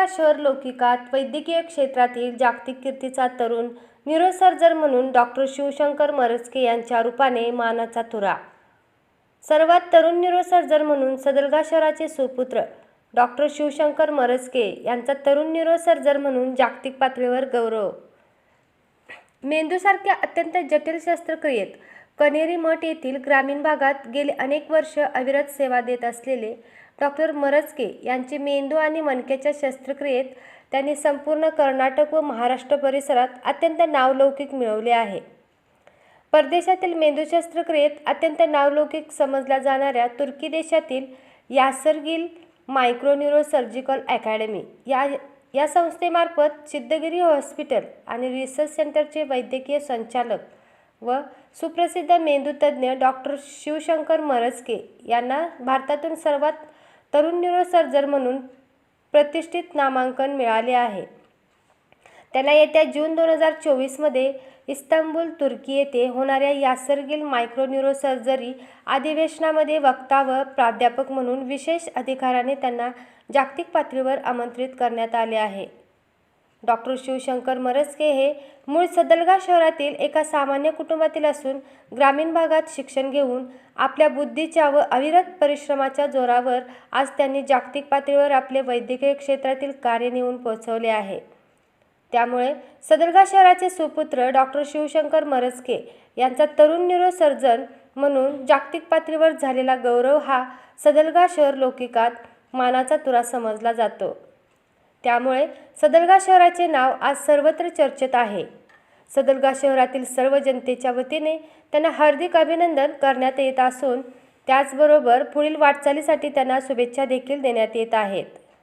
सदलगा शहर लौकिकात वैद्यकीय क्षेत्रातील जागतिक कीर्तीचा तरुण न्यूरोसर्जन म्हणून डॉक्टर शिवशंकर मरसके यांच्या रूपाने मानाचा तुरा. सर्वात तरुण न्यूरोसर्जन म्हणून सदलगा शहराचे सुपुत्र डॉक्टर शिवशंकर मरसके यांचा तरुण न्यूरोसर्जन म्हणून जागतिक पातळीवर गौरव. मेंदूसारख्या अत्यंत जटिल शस्त्रक्रियेत कनेरी मठ येथील ग्रामीण भागात गेले अनेक वर्ष अविरत सेवा देत असलेले डॉक्टर मरजके यांचे मेंदू आणि मणक्याच्या शस्त्रक्रियेत त्यांनी संपूर्ण कर्नाटक व महाराष्ट्र परिसरात अत्यंत नावलौकिक मिळवले आहे. परदेशातील मेंदू शस्त्रक्रियेत अत्यंत नावलौकिक समजल्या जाणाऱ्या तुर्की देशातील यासरगिल मायक्रोन्युरो सर्जिकल अकॅडमी या या संस्थेमार्फत सिद्धगिरी हॉस्पिटल आणि रिसर्च सेंटरचे वैद्यकीय संचालक व सुप्रसिद्ध मेंदूतज्ञ डॉक्टर शिवशंकर मरजके यांना भारतातून सर्वात तरुण न्यूरोसर्जर म्हणून प्रतिष्ठित नामांकन मिळाले आहे. त्याला येत्या जून दोन हजार चोवीसमध्ये इस्तांबूल तुर्की येथे होणाऱ्या यासरगिल मायक्रोन्यूरोसर्जरी अधिवेशनामध्ये वक्ता व प्राध्यापक म्हणून विशेष अधिकाराने त्यांना जागतिक पातळीवर आमंत्रित करण्यात आले आहे. डॉक्टर शिवशंकर मरसके हे मूळ सदलगा शहरातील एका सामान्य कुटुंबातील असून ग्रामीण भागात शिक्षण घेऊन आपल्या बुद्धीच्या व अविरत परिश्रमाच्या जोरावर आज त्यांनी जागतिक पातळीवर आपले वैद्यकीय क्षेत्रातील कार्य नेऊन पोहोचवले आहे. त्यामुळे सदलगा शहराचे सुपुत्र डॉक्टर शिवशंकर मरसके यांचा तरुण न्यूरोसर्जन म्हणून जागतिक पातळीवर झालेला गौरव हा सदलगा शहर लौकिकात मानाचा तुरा समजला जातो. त्यामुळे सदलगा शहराचे नाव आज सर्वत्र चर्चेत आहे. सदलगा शहरातील सर्व जनतेच्या वतीने त्यांना हार्दिक अभिनंदन करण्यात येत असून त्याचबरोबर पुढील वाटचालीसाठी त्यांना शुभेच्छा देखील देण्यात येत आहेत.